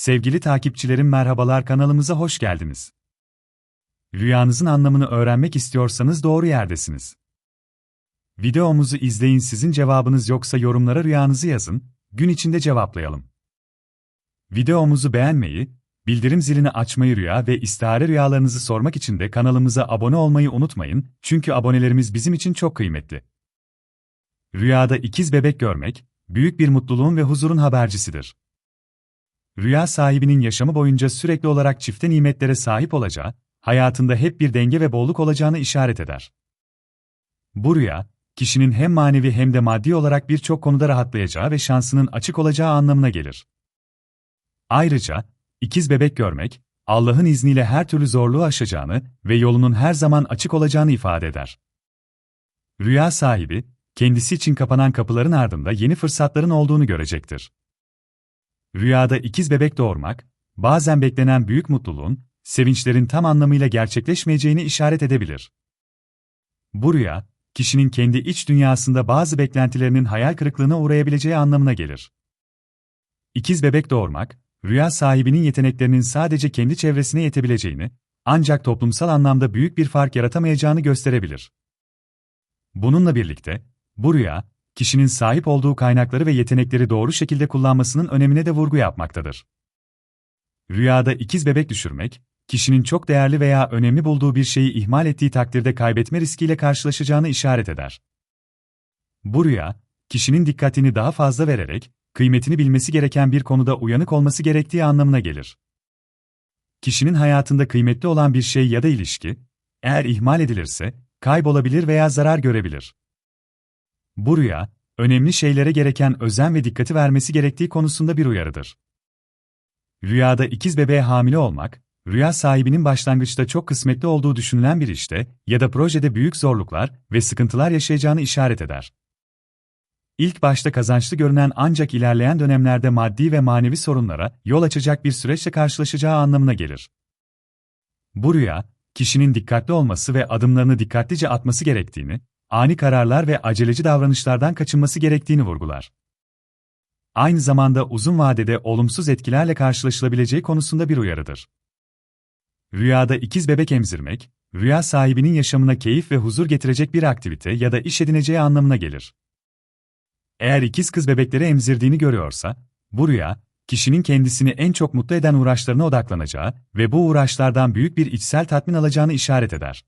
Sevgili takipçilerim merhabalar kanalımıza hoş geldiniz. Rüyanızın anlamını öğrenmek istiyorsanız doğru yerdesiniz. Videomuzu izleyin sizin cevabınız yoksa yorumlara rüyanızı yazın, gün içinde cevaplayalım. Videomuzu beğenmeyi, bildirim zilini açmayı rüya ve istihare rüyalarınızı sormak için de kanalımıza abone olmayı unutmayın çünkü abonelerimiz bizim için çok kıymetli. Rüyada ikiz bebek görmek, büyük bir mutluluğun ve huzurun habercisidir. Rüya sahibinin yaşamı boyunca sürekli olarak çifte nimetlere sahip olacağı, hayatında hep bir denge ve bolluk olacağını işaret eder. Bu rüya, kişinin hem manevi hem de maddi olarak birçok konuda rahatlayacağı ve şansının açık olacağı anlamına gelir. Ayrıca, ikiz bebek görmek, Allah'ın izniyle her türlü zorluğu aşacağını ve yolunun her zaman açık olacağını ifade eder. Rüya sahibi, kendisi için kapanan kapıların ardında yeni fırsatların olduğunu görecektir. Rüyada ikiz bebek doğurmak, bazen beklenen büyük mutluluğun, sevinçlerin tam anlamıyla gerçekleşmeyeceğini işaret edebilir. Bu rüya, kişinin kendi iç dünyasında bazı beklentilerinin hayal kırıklığına uğrayabileceği anlamına gelir. İkiz bebek doğurmak, rüya sahibinin yeteneklerinin sadece kendi çevresine yetebileceğini, ancak toplumsal anlamda büyük bir fark yaratamayacağını gösterebilir. Bununla birlikte, bu rüya, kişinin sahip olduğu kaynakları ve yetenekleri doğru şekilde kullanmasının önemine de vurgu yapmaktadır. Rüyada ikiz bebek düşürmek, kişinin çok değerli veya önemli bulduğu bir şeyi ihmal ettiği takdirde kaybetme riskiyle karşılaşacağını işaret eder. Bu rüya, kişinin dikkatini daha fazla vererek, kıymetini bilmesi gereken bir konuda uyanık olması gerektiği anlamına gelir. Kişinin hayatında kıymetli olan bir şey ya da ilişki, eğer ihmal edilirse, kaybolabilir veya zarar görebilir. Bu rüya, önemli şeylere gereken özen ve dikkati vermesi gerektiği konusunda bir uyarıdır. Rüyada ikiz bebeğe hamile olmak, rüya sahibinin başlangıçta çok kısmetli olduğu düşünülen bir işte ya da projede büyük zorluklar ve sıkıntılar yaşayacağını işaret eder. İlk başta kazançlı görünen ancak ilerleyen dönemlerde maddi ve manevi sorunlara yol açacak bir süreçle karşılaşacağı anlamına gelir. Bu rüya, kişinin dikkatli olması ve adımlarını dikkatlice atması gerektiğini, ani kararlar ve aceleci davranışlardan kaçınması gerektiğini vurgular. Aynı zamanda uzun vadede olumsuz etkilerle karşılaşılabileceği konusunda bir uyarıdır. Rüyada ikiz bebek emzirmek, rüya sahibinin yaşamına keyif ve huzur getirecek bir aktivite ya da iş edineceği anlamına gelir. Eğer ikiz kız bebekleri emzirdiğini görüyorsa, bu rüya, kişinin kendisini en çok mutlu eden uğraşlarına odaklanacağı ve bu uğraşlardan büyük bir içsel tatmin alacağını işaret eder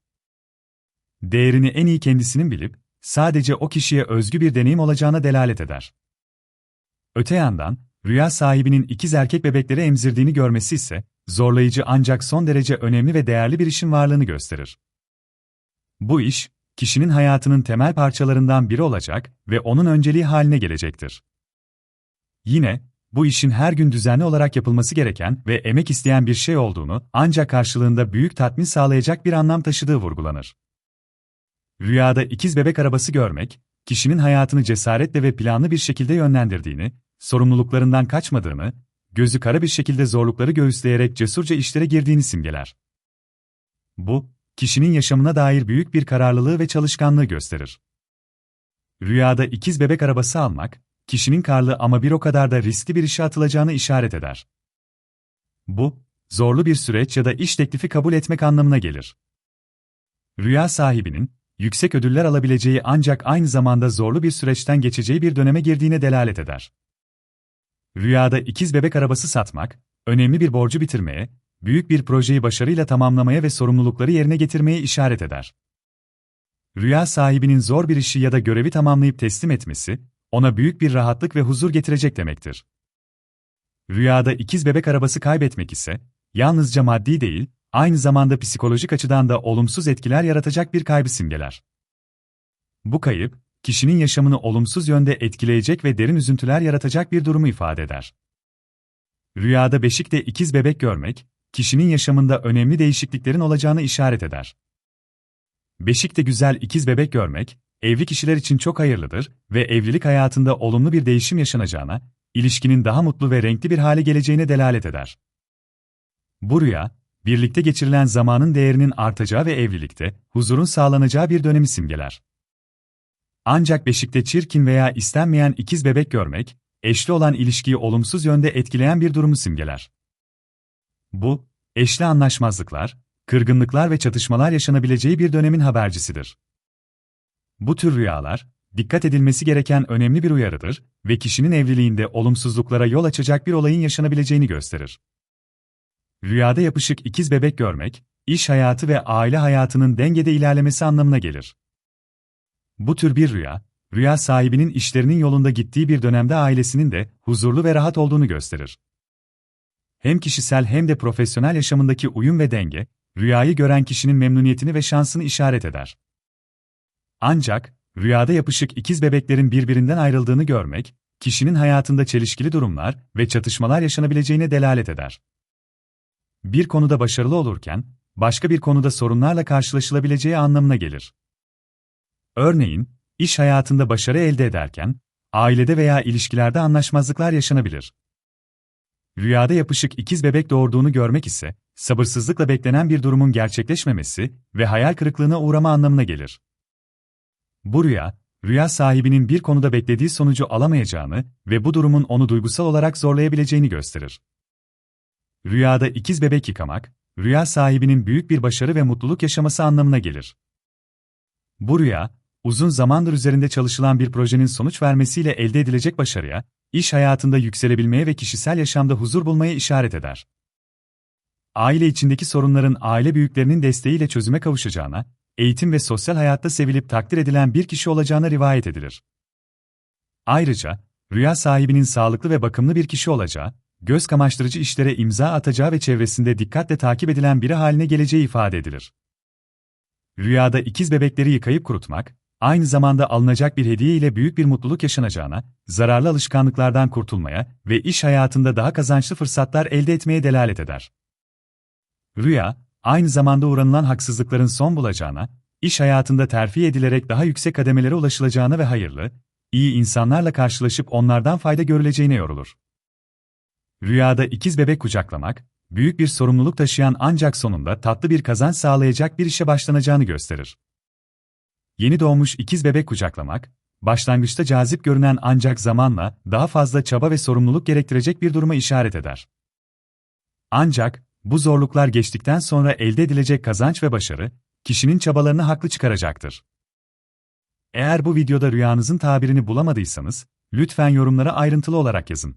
değerini en iyi kendisinin bilip, sadece o kişiye özgü bir deneyim olacağına delalet eder. Öte yandan, rüya sahibinin ikiz erkek bebekleri emzirdiğini görmesi ise, zorlayıcı ancak son derece önemli ve değerli bir işin varlığını gösterir. Bu iş, kişinin hayatının temel parçalarından biri olacak ve onun önceliği haline gelecektir. Yine, bu işin her gün düzenli olarak yapılması gereken ve emek isteyen bir şey olduğunu, ancak karşılığında büyük tatmin sağlayacak bir anlam taşıdığı vurgulanır. Rüyada ikiz bebek arabası görmek, kişinin hayatını cesaretle ve planlı bir şekilde yönlendirdiğini, sorumluluklarından kaçmadığını, gözü kara bir şekilde zorlukları göğüsleyerek cesurca işlere girdiğini simgeler. Bu, kişinin yaşamına dair büyük bir kararlılığı ve çalışkanlığı gösterir. Rüyada ikiz bebek arabası almak, kişinin karlı ama bir o kadar da riskli bir işe atılacağını işaret eder. Bu, zorlu bir süreç ya da iş teklifi kabul etmek anlamına gelir. Rüya sahibinin, yüksek ödüller alabileceği ancak aynı zamanda zorlu bir süreçten geçeceği bir döneme girdiğine delalet eder. Rüyada ikiz bebek arabası satmak, önemli bir borcu bitirmeye, büyük bir projeyi başarıyla tamamlamaya ve sorumlulukları yerine getirmeye işaret eder. Rüya sahibinin zor bir işi ya da görevi tamamlayıp teslim etmesi, ona büyük bir rahatlık ve huzur getirecek demektir. Rüyada ikiz bebek arabası kaybetmek ise, yalnızca maddi değil, aynı zamanda psikolojik açıdan da olumsuz etkiler yaratacak bir kaybı simgeler. Bu kayıp, kişinin yaşamını olumsuz yönde etkileyecek ve derin üzüntüler yaratacak bir durumu ifade eder. Rüyada beşikte ikiz bebek görmek, kişinin yaşamında önemli değişikliklerin olacağını işaret eder. Beşikte güzel ikiz bebek görmek, evli kişiler için çok hayırlıdır ve evlilik hayatında olumlu bir değişim yaşanacağına, ilişkinin daha mutlu ve renkli bir hale geleceğine delalet eder. Bu rüya, birlikte geçirilen zamanın değerinin artacağı ve evlilikte huzurun sağlanacağı bir dönemi simgeler. Ancak beşikte çirkin veya istenmeyen ikiz bebek görmek, eşli olan ilişkiyi olumsuz yönde etkileyen bir durumu simgeler. Bu, eşli anlaşmazlıklar, kırgınlıklar ve çatışmalar yaşanabileceği bir dönemin habercisidir. Bu tür rüyalar, dikkat edilmesi gereken önemli bir uyarıdır ve kişinin evliliğinde olumsuzluklara yol açacak bir olayın yaşanabileceğini gösterir. Rüyada yapışık ikiz bebek görmek, iş hayatı ve aile hayatının dengede ilerlemesi anlamına gelir. Bu tür bir rüya, rüya sahibinin işlerinin yolunda gittiği bir dönemde ailesinin de huzurlu ve rahat olduğunu gösterir. Hem kişisel hem de profesyonel yaşamındaki uyum ve denge, rüyayı gören kişinin memnuniyetini ve şansını işaret eder. Ancak, rüyada yapışık ikiz bebeklerin birbirinden ayrıldığını görmek, kişinin hayatında çelişkili durumlar ve çatışmalar yaşanabileceğine delalet eder. Bir konuda başarılı olurken, başka bir konuda sorunlarla karşılaşılabileceği anlamına gelir. Örneğin, iş hayatında başarı elde ederken, ailede veya ilişkilerde anlaşmazlıklar yaşanabilir. Rüyada yapışık ikiz bebek doğurduğunu görmek ise, sabırsızlıkla beklenen bir durumun gerçekleşmemesi ve hayal kırıklığına uğrama anlamına gelir. Bu rüya, rüya sahibinin bir konuda beklediği sonucu alamayacağını ve bu durumun onu duygusal olarak zorlayabileceğini gösterir. Rüyada ikiz bebek yıkamak, rüya sahibinin büyük bir başarı ve mutluluk yaşaması anlamına gelir. Bu rüya, uzun zamandır üzerinde çalışılan bir projenin sonuç vermesiyle elde edilecek başarıya, iş hayatında yükselebilmeye ve kişisel yaşamda huzur bulmaya işaret eder. Aile içindeki sorunların aile büyüklerinin desteğiyle çözüme kavuşacağına, eğitim ve sosyal hayatta sevilip takdir edilen bir kişi olacağına rivayet edilir. Ayrıca, rüya sahibinin sağlıklı ve bakımlı bir kişi olacağı, göz kamaştırıcı işlere imza atacağı ve çevresinde dikkatle takip edilen biri haline geleceği ifade edilir. Rüyada ikiz bebekleri yıkayıp kurutmak, aynı zamanda alınacak bir hediye ile büyük bir mutluluk yaşanacağına, zararlı alışkanlıklardan kurtulmaya ve iş hayatında daha kazançlı fırsatlar elde etmeye delalet eder. Rüya, aynı zamanda uğranılan haksızlıkların son bulacağına, iş hayatında terfi edilerek daha yüksek kademelere ulaşılacağına ve hayırlı, iyi insanlarla karşılaşıp onlardan fayda görüleceğine yorulur. Rüyada ikiz bebek kucaklamak, büyük bir sorumluluk taşıyan ancak sonunda tatlı bir kazanç sağlayacak bir işe başlanacağını gösterir. Yeni doğmuş ikiz bebek kucaklamak, başlangıçta cazip görünen ancak zamanla daha fazla çaba ve sorumluluk gerektirecek bir duruma işaret eder. Ancak, bu zorluklar geçtikten sonra elde edilecek kazanç ve başarı, kişinin çabalarını haklı çıkaracaktır. Eğer bu videoda rüyanızın tabirini bulamadıysanız, lütfen yorumlara ayrıntılı olarak yazın.